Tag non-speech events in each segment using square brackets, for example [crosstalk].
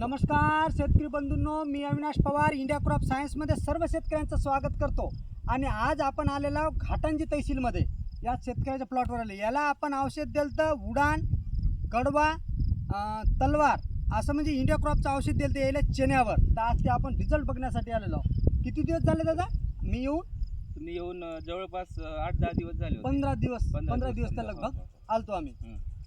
नमस्कार शेतकरी बंधूंनो मी अविनाश पवार इंडिया क्रॉप सायन्समध्ये सर्व शेतकऱ्यांचं स्वागत करतो. आणि आज आपण आलेलो घाटंजी तहसीलमध्ये. या शेतकऱ्याच्या प्लॉटवर आले. याला आपण औषध दिलं तर उडान कडवा तलवार असं म्हणजे इंडिया क्रॉपचं औषध दिलं तर यायला चेन्यावर तर आज ते आपण रिझल्ट बघण्यासाठी आलेलो आहोत. किती दिवस झाले दादा? मी येऊन? तुम्ही येऊन जवळपास आठ दहा दिवस झाले पंधरा दिवस. पंधरा दिवस तर समजा, लगभग हो, हो. आलतो आम्ही.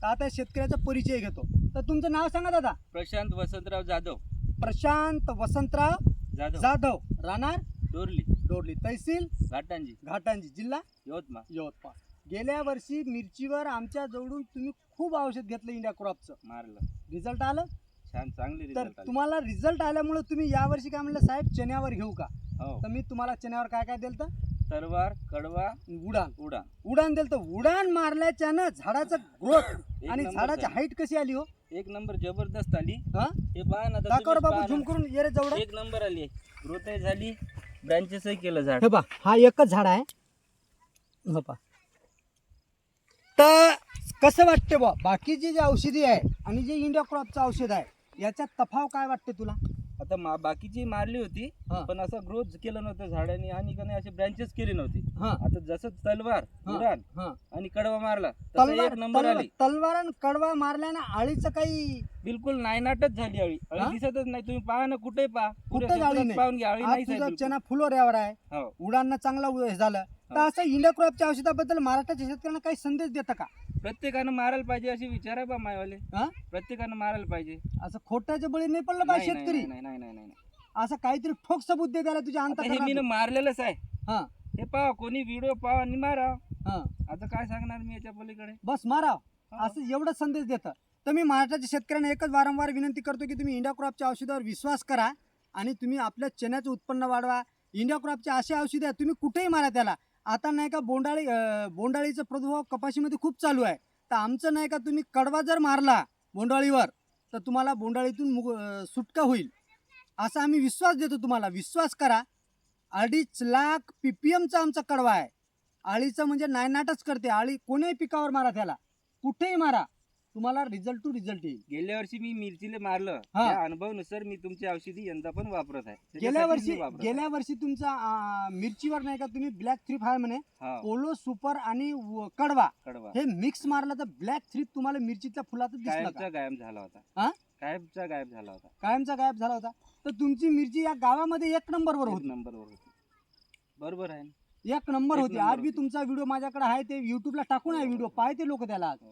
तर आता शेतकऱ्याचा परिचय घेतो. तर तुमचं नाव सांगा दादा. प्रशांत वसंतराव जाधव. प्रशांत वसंतराव जाधव. जाधव. राहणार? डोरली. डोरली. तहसील? घाटांजी. घाटांजी. जिल्हा? यवतमाळ. यवतमाळ. गेल्या वर्षी मिरचीवर आमच्या जवळून तुम्ही खूप औषध घेतलं इंडिया क्रॉपचं. मारलं. रिझल्ट आलं? छान चांगले तर आले. तुम्हाला रिझल्ट आल्यामुळे तुम्ही यावर्षी काय म्हणलं साहेब चण्यावर घेऊ का? हो. तर मी तुम्हाला चण्यावर काय काय दिलं तर तरवार कडवा उडान. उडा उडान दिलं तर उडान मारल्याच्यानं झाडाचं [laughs] ग्रोथ आणि झाडाची झाली. हाईट कशी आली हो? एक नंबर जबरदस्त आली. हा? हे पहा ना आता दाखवर तुम्हीच बाबू पहा झूम ना. करून ये रे जवळ. एक नंबर आली. ग्रोथ झाली. ब्रँचेसही केलं झाड. हे पा हा एकच झाड आहे. हो पा तर कसं वाटते बा बाकीची जी औषधी आहे आणि जे इंडिया क्रॉपचं औषध आहे याच्यात तफाव काय वाटते तुला? आता मा- बाकीची मारली होती हा. पण असं ग्रोथ केलं नव्हतं झाडांनी आणि का नाही असे ब्रँचेस केली नव्हती हा आता जसं तलवार हा. उडान हा आणि कडवा मारला तसं तलवार एक नंबर तलवार आली तलवार आणि कडवा मारल्यानं आळीचं काही बिलकुल नायनाटच झाली अळी हा? अळी दिसतच नाही तुम्ही पहा ना कुठे पहा कुठंच अळी नाही. पाहून घ्या अळी आज नाही तुझा साहेब चना फुलोर यावर आहे. हो उडानं चांगला उ- हे झालं तर हो. असं इंडिया क्रॉपच्या औषधाबद्दल महाराष्ट्राच्या शेतकऱ्यांना काही संदेश देतं का प्रत्येकानं मारायला पाहिजे अशी विचार आहे बा मायवाले. हा? प्रत्येकानं मारायला पाहिजे. असं खोट्याच्या बळी नाही पडलं पाहिजे नाही, शेतकरी? नाही नाही नाही नाही नाही. असं काहीतरी ठोक सबूत दे त्याला तुझ्या आता हे मी अंत मारलेलंच आहे. हा. हे पहा कोणी व्हिडिओ पहा आणि मारा. हा. आता काय सांगणार मी याच्या पलीकडे? बस मारा. हा. असं एवढं संदेश देतं. तर मी महाराष्ट्राच्या शेतकऱ्यांना एकच वारंवार विनंती करतो की तुम्ही इंडिया क्रॉपच्या औषधावर विश्वास करा आणि तुम्ही आपल्या चण्याचं उत्पन्न वाढवा. इंडिया क्रॉपचे असे औषधं आहेत तुम्ही कुठेही मारा त्याला. आता नाही का बोंडाळी बोंडाळीचा प्रादुर्भाव कपाशीमध्ये खूप चालू आहे. तर आमचं नाही का तुम्ही कडवा जर मारला बोंडाळीवर तर तुम्हाला बोंडाळीतून मुग सुटका होईल. असा आम्ही विश्वास देतो तुम्हाला. विश्वास करा. अडीच लाख पी पी एमचा आमचा कडवा आहे. आळीचं म्हणजे नायनाटच करते. आळी कोणीही पिकावर मारा त्याला. कुठेही मारा. तुम्हाला रिझल्ट टू रिझल्ट येईल. गेल्या वर्षी मी मिरचीले मारलं. हा. त्या अनुभवानुसार मी तुमची औषधी यंदा पण वापरत आहे. गेल्या त्याच्यासाठी वर्षी मी वापरत आहे. गेल्या वर्षी तुमचा अं, मिरचीवर नाही का तुम्ही ब्लॅक थ्रीप आहे म्हणे. हा, पोलो सुपर आणि व- कडवा. कडवा. हे मिक्स मारलं तर ब्लॅक थ्रीप तुम्हाला मिरचीच्या फुलातच दिसलं कायमचा गायब झाला हा? होता कायमचा गायब झाला होता. कायमचा गायब झाला होता. तर तुमची मिरची या गावामध्ये एक नंबरवर होती. नंबरवर होती. बरोबर आहे ना? एक नंबर एक होती. नंबर आज बी होती. तुमचा व्हिडिओ माझ्याकडे आहे ते युट्यूबला टाकून आहे हो, हो. व्हिडिओ पाहते लोक त्याला आज. हो.